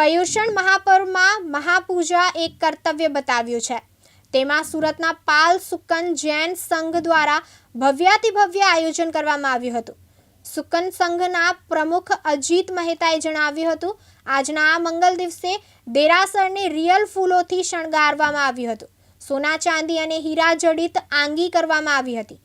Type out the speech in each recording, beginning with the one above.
પર્યુષણ મહાપર્વમાં મહાપૂજા એક કર્તવ્ય બતાવ્યું છે. તેમાં સુરતના પાલ સુકન જૈન સંઘ દ્વારા ભવ્યાતિભવ્ય આયોજન કરવામાં આવ્યું હતું. સુકન સંઘના પ્રમુખ અજીત મહેતાએ જણાવ્યું હતું, આજના આ મંગલ દિવસે દેરાસરને રિયલ ફૂલોથી શણગારવામાં આવ્યું હતું. સોના ચાંદી અને હીરા જડિત આંગી કરવામાં આવી હતી.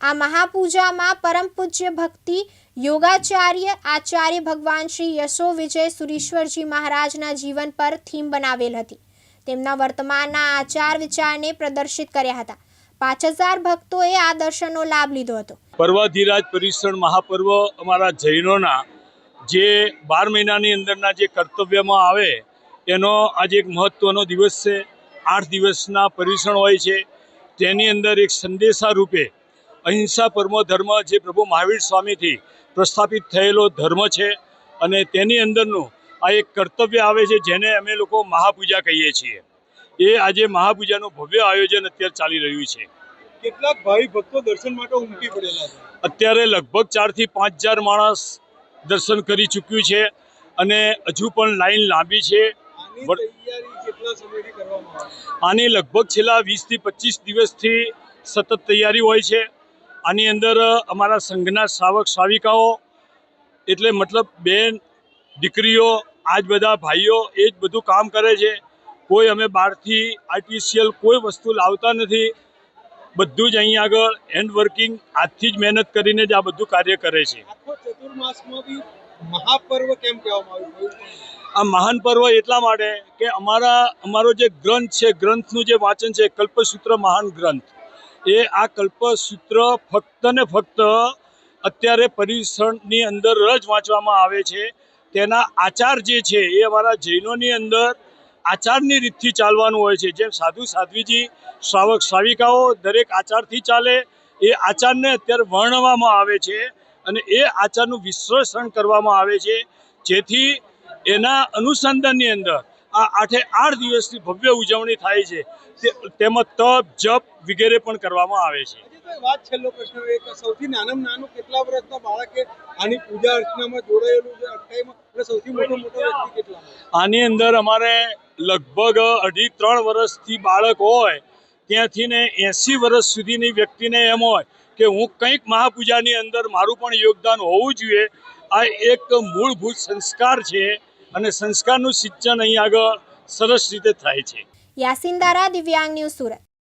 આ મહાપૂજામાં પરમ પૂજ્ય ભક્તિ યોગાચાર્ય આચાર્ય ભગવાન શ્રી યશો વિજય સુરીશ્વરજી મહારાજના જીવન પર થીમ બનાવેલ હતી. તેમના વર્તમાનના આચાર વિચારને પ્રદર્શિત કર્યા હતા. પાંચ હજાર ભક્તોએ આ દર્શનનો લાભ લીધો હતો. પર્વાધિરાજ પરિસરણ મહાપર્વ અમારા જૈનોના જે બાર મહિનાની અંદરના જે કર્તવ્યમાં આવે, એનો આજે એક મહત્ત્વનો દિવસ છે. આઠ દિવસના પરિસણ હોય છે. તેની અંદર એક સંદેશા રૂપે અહિંસા પરમો ધર્મ જે પ્રભુ મહાવીર સ્વામીથી પ્રસ્થાપિત થયેલો ધર્મ છે અને તેની અંદરનું આ એક કર્તવ્ય આવે છે જેને અમે લોકો મહાપૂજા કહીએ છીએ. એ આજે મહાપૂજાનું ભવ્ય આયોજન અત્યારે ચાલી રહ્યું છે. કેટલાક ભાવિ ભક્તો દર્શન માટે ઉમટી પડેલા છે. અત્યારે લગભગ ચારથી પાંચ હજાર માણસ દર્શન કરી ચૂક્યું છે અને હજુ પણ લાઈન લાંબી આની છે? આની લગભગ છેલ્લા વીસથી પચીસ દિવસથી સતત તૈયારી હોય છે. આની અંદર અમારા સંઘના શ્રાવક શ્રાવિકાઓ એટલે મતલબ બેન દીકરીઓ આજ બધા ભાઈઓ એ જ બધું કામ કરે છે. કોઈ અમે બહારથી આર્ટિફિશિયલ કોઈ વસ્તુ લાવતા નથી. બધું જ અહીં આગળ હેન્ડ વર્કિંગ આજથી જ મહેનત કરીને જ આ બધું કાર્ય કરે છે. મહાપર્વ કેમ કહેવામાં આવ્યું આ મહાન પર્વ એટલા માટે કે અમારા અમારો જે ગ્રંથ છે ગ્રંથનું જે વાંચન છે કલ્પસૂત્ર મહાન ગ્રંથ. એ આ કલ્પસૂત્ર ફક્ત ને ફક્ત અત્યારે પરિસરની અંદર જ વાંચવામાં આવે છે. તેના આચાર જે છે એ અમારા જૈનોની અંદર આચારની રીતથી ચાલવાનું હોય છે. જેમ સાધુ સાધ્વીજી, શ્રાવક શ્રાવિકાઓ દરેક આચારથી ચાલે, એ આચારને અત્યારે વર્ણવામાં આવે છે અને એ આચારનું વિશ્લેષણ કરવામાં આવે છે. જેથી એના અનુસંધાનની અંદર આ આઠે આઠ દિવસની ભવ્ય ઉજવણી થાય છે. તેમાં તપ જપ વગેરે પણ કરવામાં આવે છે. વાત છેલ્લો પ્રશ્ન એક સૌથી નાનામાં નાનું કેટલા વર્ષના બાળકે આની પૂજા અર્ચનામાં જોડાયેલું છે? સૌથી મોટો મોટો વ્યક્તિ કેટલામાં? આની અંદર અમારે લગભગ અઢી ત્રણ વર્ષથી બાળક હોય ત્યાંથી ને એંસી વર્ષ સુધીની વ્યક્તિને એમ હોય કે હું કંઈક મહાપૂજાની અંદર મારું પણ યોગદાન હોવું જોઈએ. આ એક મૂળભૂત સંસ્કાર છે. અને સંસ્કારનું સિંચન અહીં આગળ સરસ રીતે થાય છે. યાસીન દારા દિવ્યાંગ ન્યૂઝ સુરત.